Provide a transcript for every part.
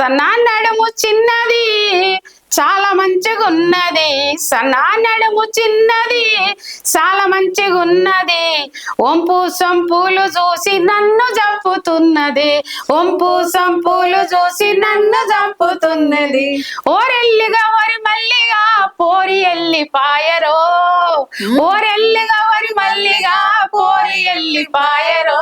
సన్నా నడుము చిన్నది. చాలా మంచిగా ఉన్నది. సన్నా నడుము చిన్నది. చాలా మంచిగున్నది ఒంపు సంపులు చూసి నన్ను చంపుతున్నది. ఒంపు సంపులు చూసి నన్ను చంపుతున్నది. ఓరెల్లిగా వరి మల్లిగా పోరి ఎల్లి పాయరో ఓరెల్లిగా వరి మల్లిగా పోరి ఎల్లి పాయరో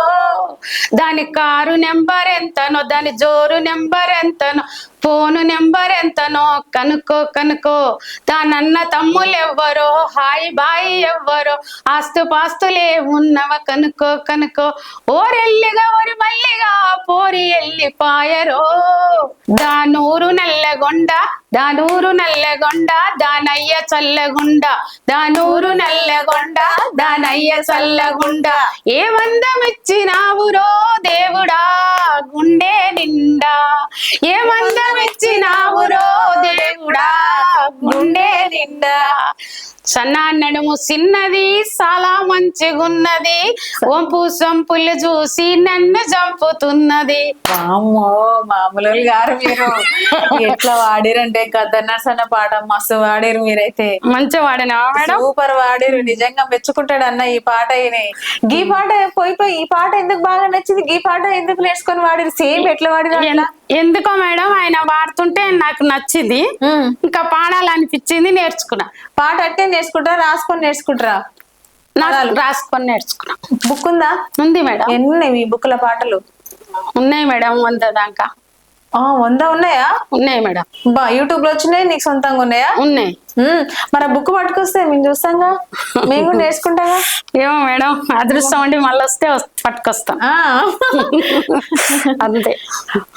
దాని కారు నెంబర్ ఎంతనో దాని జోరు నెంబర్ ఎంతనో. ఫోను నెంబర్ ఎంతనో కనుక్కో కనుక్కో. తానన్న తమ్ములు ఎవ్వరో హాయ్ బాయ్ ఎవ్వరో. ఆస్తుపాస్తులే ఉన్నవ కనుక్కో కనుక్కో. ఓరెల్లిగా ఒరి మల్లిగా పోరి ఎల్లి పాయరో దానూరు నల్లగొండ దానూరు నల్లగొండ దానయ్య చల్లగుండ. దానూరు నల్లగొండ దానయ్య చల్లగుండ. ఏ మందం ఇచ్చినావురో దేవుడా గుండె నిండా. ఏ మందం ఇచ్చినావురో దేవుడా గుండె నిండా. సన్నా నడుము చిన్నది చాలా మంచిగున్నది. వంపు సంపులు చూసి నన్ను చంపుతున్నది. మామూలు గారు మీరు. ఎట్లా వాడిరంటే గద్దర్నర్స్ అన్న పాట మస్తు వాడిరు మీరైతే. మంచి వాడినా మేడం? సూపర్ వాడిరు నిజంగా మెచ్చుకుంటాడు అన్న ఈ పాట గీ పాట పోయి పోయి ఈ పాట ఎందుకు బాగా నచ్చింది? గీ పాట ఎందుకు నేర్చుకొని వాడిరు? సేమ్ ఎట్లా వాడిరు ఎందుకో మేడం ఆయన వాడుతుంటే నాకు నచ్చింది. ఇంకా పాడాలనిపించింది నేర్చుకున్నా. పాట అంటే నేర్చుకుంటారా రాసుకొని నేర్చుకుంటారా? రాసుకొని నేర్చుకున్నా. బుక్ ఉందా? ఉంది మేడం. ఎన్ని మీ బుక్ల పాటలు? ఉన్నాయి మేడం వంద దాకా. ఆ వంద ఉన్నాయా? ఉన్నాయి మేడం. బా యూట్యూబ్లో వచ్చినాయి నీకు సొంతంగా ఉన్నాయా? ఉన్నాయి. మరి బుక్ పట్టుకొస్తే మేము చూస్తాంగా. మేము కూడా నేర్చుకుంటాగా. ఏమో మేడం అదృష్టం ఉండి మళ్ళీ వస్తే వస్- పట్టుకొస్తాం. అంతే.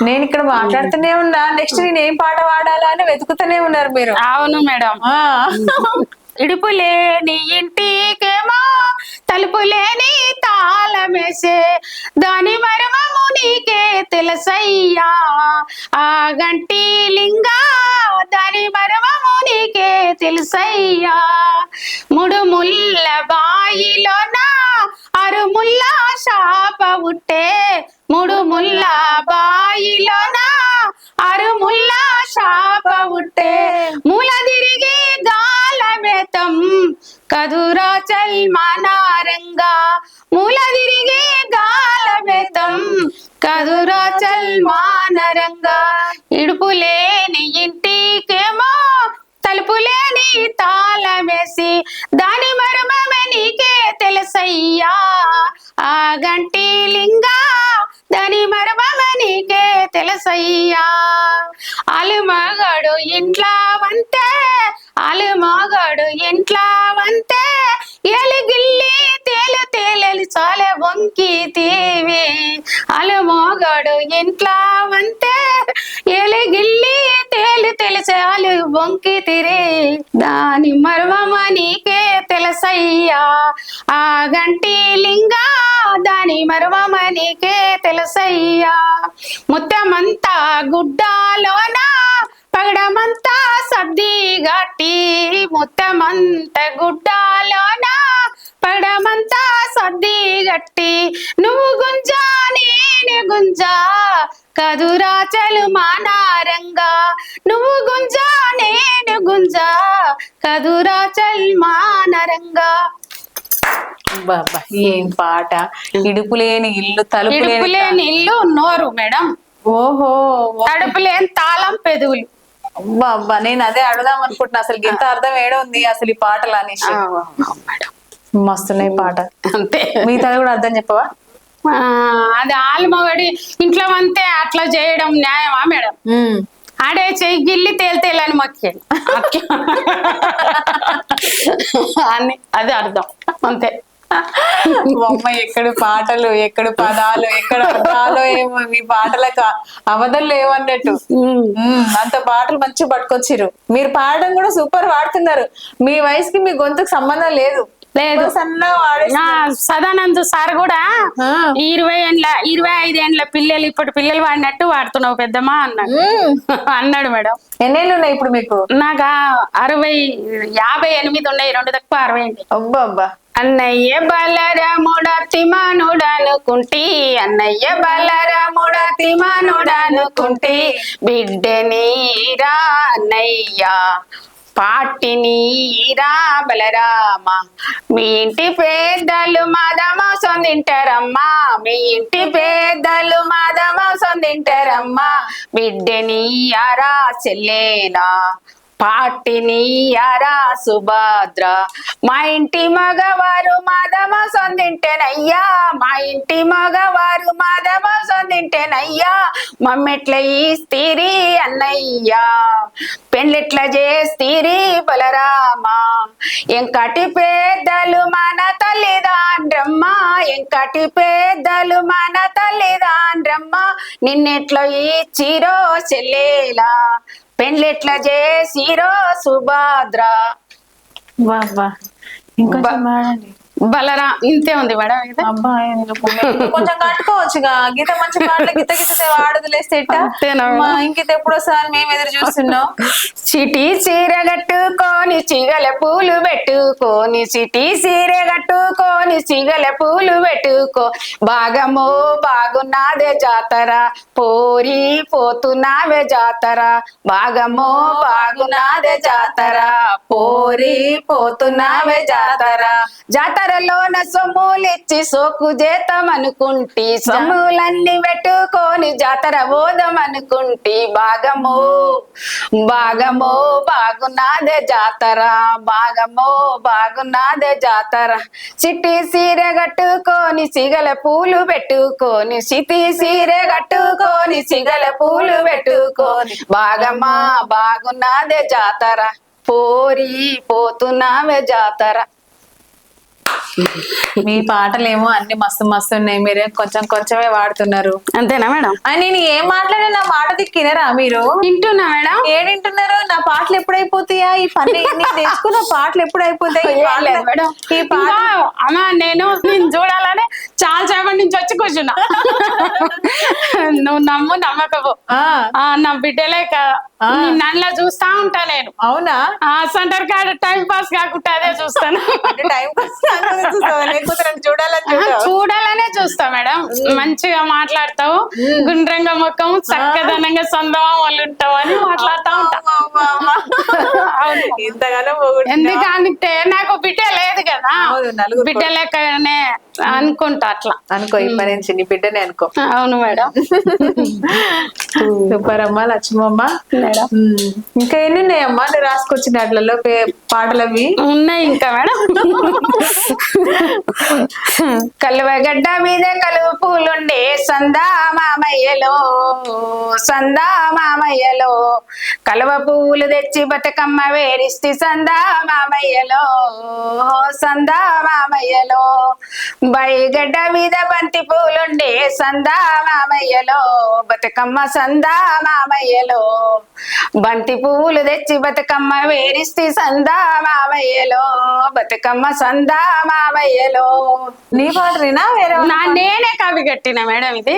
నేను ఇక్కడ మాట్లాడుతూనే ఉన్నా. నెక్స్ట్ నేను ఏం పాట వాడాలా అని వెతుకుతూనే ఉన్నారు మీరు. అవును మేడం. ఇడుపులేని ఇడుపు లేని ఇంటికేమో తలుపులేని తాళమేసే. దాని మరమము నీకే తెలుసయ్యా. ఆ గంటి లింగా దాని మరమము నీకే తెలుసయ్యా. ముడు ముల్ల బాయిలోన అరు ముళ్ళ శాప ఉట్టే. ముడు ముల్ల బాయిలోన అరు ముళ్ళ శాప ఉట్టే. మూల తిరిగి గాలమేతం కదురా చల్మానారంగా మూల తిరిగి గాలమెతం. కదురా చల్మానరంగా ఇడుపు లేని ఇంటికేమో తలుపులేని తాళమేసి దాని మర్మమే నీకే తెలుసయ్యా. ఆ గంటి లింగా దాని మర్మమే నీకే తెలుసయ్యా. అలుమగడు ఇంట్లో అలు అలుమగడు ఇంట్లో వంతే ఎలిగిల్లి తేలు తేలెలి చాలే వంకి తీవి. అలుమోగడు ఇంట్లో వంతే ఎలిగిల్లి తేలు తెలిసాలు వంకి తిరి. దాని మర్వమనికే తెలుసయ్యా. ఆ గంటి లింగా దాని మర్వమనికే తెలుసయ్యా. ముత్తమంతా గుడ్డాలోనా పగడమంతా సర్ది గట్టి ముత్తమంత గుడ్డాలోన పగడమంతా సర్ది గట్టి. నువ్వు గుంజా నేను గుంజా కదురా చలు మానారంగా. నువ్వు గుంజా నేను గుంజా కదురా చల్ మానరంగా. బాబా ఏం పాట? ఇడుపు లేని ఇల్లు తలుపు ఇడుపు లేని లేని ఇల్లు నోరు మేడం. ఓహో తడుపు లేని తాళం పెదవులు. బాబా నేను అదే అడుగుదాం అనుకుంటున్నా. అసలు ఇంత అర్థం ఏడో ఉంది అసలు ఈ పాటలు అనేసి మస్తున్నాయి పాట. అంతే. మిగతాది కూడా అర్థం చెప్పవా? అది ఆల్మగడి ఇంట్లో అంతే అట్లా చేయడం న్యాయమా మేడం. ఆడే చెయ్యి గిల్లి తేలితేలని అట్లా అని అది అర్థం. అంతే. అమ్మ ఎక్కడ పాటలు ఎక్కడ పదాలు ఎక్కడ అర్థాలు ఏమో మీ పాటలకు అవధులు. ఉమ్, అంత పాటలు మంచిగా పట్టుకొచ్చిర్రు. మీరు పాడడం కూడా సూపర్ పాడుతున్నారు. మీ వయసుకి మీ గొంతుకు సంబంధం లేదు. లేదు. సదానంద్ సార్ కూడా. ఇరవై ఏండ్ల ఇరవై ఐదు ఏండ్ల పిల్లలు ఇప్పుడు పిల్లలు వాడినట్టు వాడుతున్నావు పెద్దమ్మా అన్నాడు. అన్నాడు మేడం. ఎన్నేళ్ళు ఉన్నాయి ఇప్పుడు మీకు? నాకు అరవై యాభై ఎనిమిది ఉన్నాయి రెండు తక్కువ అరవై అండి అబ్బా అన్నయ్య బలరముడ తిమానుడనుకుంటి అన్నయ్య బలరముడ తిమానుడనుకుంటి బిడ్డనీరా అన్నయ్య. పాటినీరా బలరామ. మీ ఇంటి పేదలు మాదమ తింటారమ్మా మీ ఇంటి పేదలు మాదమ సొందింటారమ్మా బిడ్డని బిడ్డనీయారా చెల్లేనా? పాటినీయారా సుభద్ర. మా ఇంటి మగవారు మాదమాసం సొందింటేనయ్యా మా ఇంటి మగవారు మాదమ సొందింటేనయ్యా మమ్మెట్ల ఈస్తిరి అన్నయ్యా. పెండ్లిట్ల చేస్తీరి బలరామా. ఎంకటి పెద్దలు మన తల్లిదాండ్రమ్మ. ఎంకటి పెద్దలు మన తల్లిదాండ్రమ్మ. నిన్నెట్ల ఇచ్చిరో చెల్లేలా. పెండ్లిట్ల చేసిరో సుభద్ర పాడండి. బలరా ఇంతే ఉంది మేడం అబ్బా ఎందుకు? కొంచెం కట్టుకోవచ్చుగా. గీత మంచి పాటలు గీత గీత? మా ఇంకిత ఎప్పుడోసారి మేము ఎదురు చూస్తున్నాం. సిటీ సీర కట్టుకొని చిగల పూలు పెట్టుకొని సిటీ సీర కట్టుకొని చిగల పూలు పెట్టుకో. బాగమో బాగున్నదే జాతర పోరి పోతున్నావే జాతర. బాగమో బాగున్నదే జాతర పోరి పోతున్నావే జాతర జాతరలోన సొమ్ములిచ్చి సోకు చేతం అనుకుంటి సొమ్ములన్నీ పెట్టుకొని జాతర పోదాం అనుకుంటి బాగమో బాగమో బాగున్నాదే జాతర. బాగమో బాగున్నాదే జాతర. చిట్టి సీర కట్టుకొని సిగల పూలు పెట్టుకొని. సిటి సీర కట్టుకొని సిగల పూలు పెట్టుకొని. భాగమా బాగున్నాదే జాతర. పోరి పోతున్నావే జాతర. మీ పాటలేమో అన్ని మస్తు మస్తు ఉన్నాయి. మీరే కొంచెం కొంచెమే వాడుతున్నారు. అంతేనా మేడం? నేను ఏం మాట్లాడినా నా మాట దిక్కినరా మీరు? వింటున్నా మేడం. ఏడింటున్నారు నా పాటలు ఎప్పుడైపోతాయా? ఈ పని తెచ్చుకున్న పాటలు ఎప్పుడైపోతాయి? మేడం. ఈ పాట అమ్మా నేను నేను చూడాలని చాలా సేపటి నుంచి వచ్చి కూర్చున్నా. నువ్వు నమ్ము నమ్మకపో. నా బిడ్డలే నన్ను చూస్తా ఉంటా నేను. అవునా? ఆ సెంటర్ కాడ టైం పాస్ కాకుండా అదే చూస్తాను. టైం పాస్ చూడాలని చూస్తా మేడం. మంచిగా మాట్లాడతావు గుండ్రంగా ముఖం చక్కదనంగా సొందమా వాళ్ళు ఉంటావు అని మాట్లాడుతా ఉంటా. ఇంతగానో? ఎందుకంటే నాకు బిడ్డ లేదు కదా. బిడ్డ లెక్కనే అనుకుంటా అట్లా. అనుకో ఇప్పటి నుంచి నీ బిడ్డనే అనుకో. అవును మేడం. సూపర్ అమ్మా లక్ష్మమ్మ. ఇంకా ఎన్ని ఉన్నాయమ్మా నువ్వు రాసుకొచ్చిన వాటిలలో పే- పాటలు అవి ఉన్నాయి ఇంకా మేడం. కలువగడ్డ మీద కలువ పూలుండే సందా మామయ్యలో సందా మామయ్యలో. కలువ పువ్వులు తెచ్చి బతుకమ్మ వేరిస్తే సందా మామయ్యలో సందా మామయ్యలో. బైగడ్డ మీద బంతి పూలుండే సందా మామయ్యలో బతుకమ్మ సందా మామయ్యలో బంతి పువ్వులు తెచ్చి బతుకమ్మ వేరిస్తే సందా మామయ్యలో బతుకమ్మ సందా మామయ్యలో నీ పాటనేనా? వేరే నా నేనే కవి కట్టిన మేడం ఇది.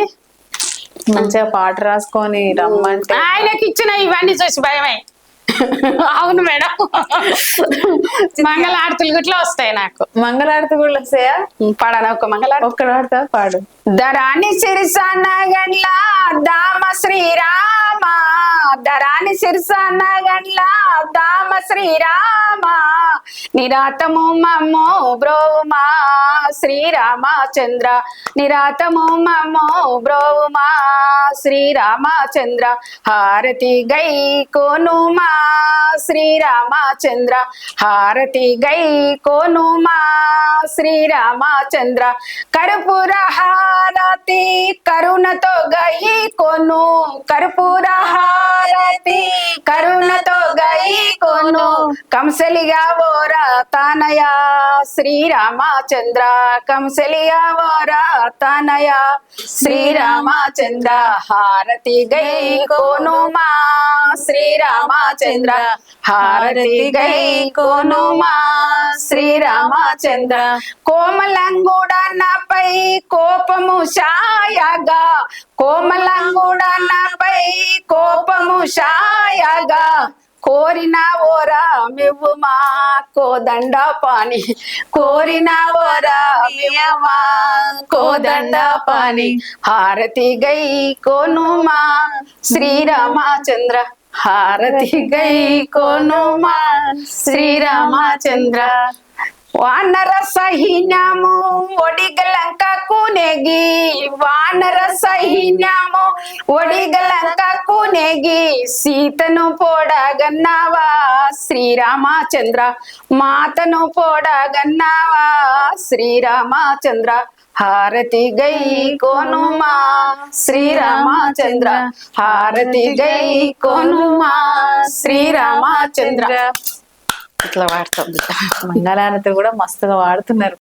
మంచిగా పాట రాసుకొని రమ్మంటే. ఆయనకి ఇచ్చిన ఇవన్నీ చూసి భయమై. అవును మేడం. మంగళారతులు గుట్లా వస్తాయి నాకు. మంగళారతి కూడా వస్తాయా? పడన ఒక మంగళారతి? ఒక్కడ పాడతా పాడు. ధరాని సిరిసన్న గండ్ల దామ శ్రీరామ. ధరాని సిరిసన్న గండ్ల దామ శ్రీరామ. నిరాతము మమ్మో బ్రోమా శ్రీరామచంద్ర. నిరాతము మమ్మో బ్రోమా శ్రీరామచంద్ర. హారతి గై కోనుమా శ్రీరామచంద్ర. హారతి గై కోనుమా శ్రీరామచంద్ర. కర్పూర హారతి కరుణతో గై కొను. కర్పూర హారతి కరుణతో గై కొను. కంసలిగా ఓ ఓరా తానయ శ్రీరామచంద్ర కంసలియా ఓరా తనయా శ్రీరామచంద్ర హారతి గై కోనుమా శ్రీరామచంద్ర హారతి గై కోనుమా శ్రీరామచంద్ర కోమలంగుడనపై కోపము షాయగా కోమలంగుడనపై కోపము షాయగా కోరిన ఓరా మెవ్వు కోదండ పాని కోరిన ఓరా మెవ్వమా కోదండ పాని హారతి గై కోనుమా శ్రీరామచంద్ర. హారతి గై కోనుమా శ్రీరామచంద్ర. వానర సహినము ఒడిగలంకకు నెగి వానర సహినము ఒడిగలంకకు నెగి సీతను పోడగన్నావా శ్రీరామచంద్ర మాతను పోడగన్నావా శ్రీరామచంద్ర హారతి గై కోనుమా శ్రీరామచంద్ర హారతి గై కోనుమా శ్రీరామచంద్ర. ఇట్లా వాడుతుంది మంగళారతి కూడా మస్తుగా వాడుతున్నారు.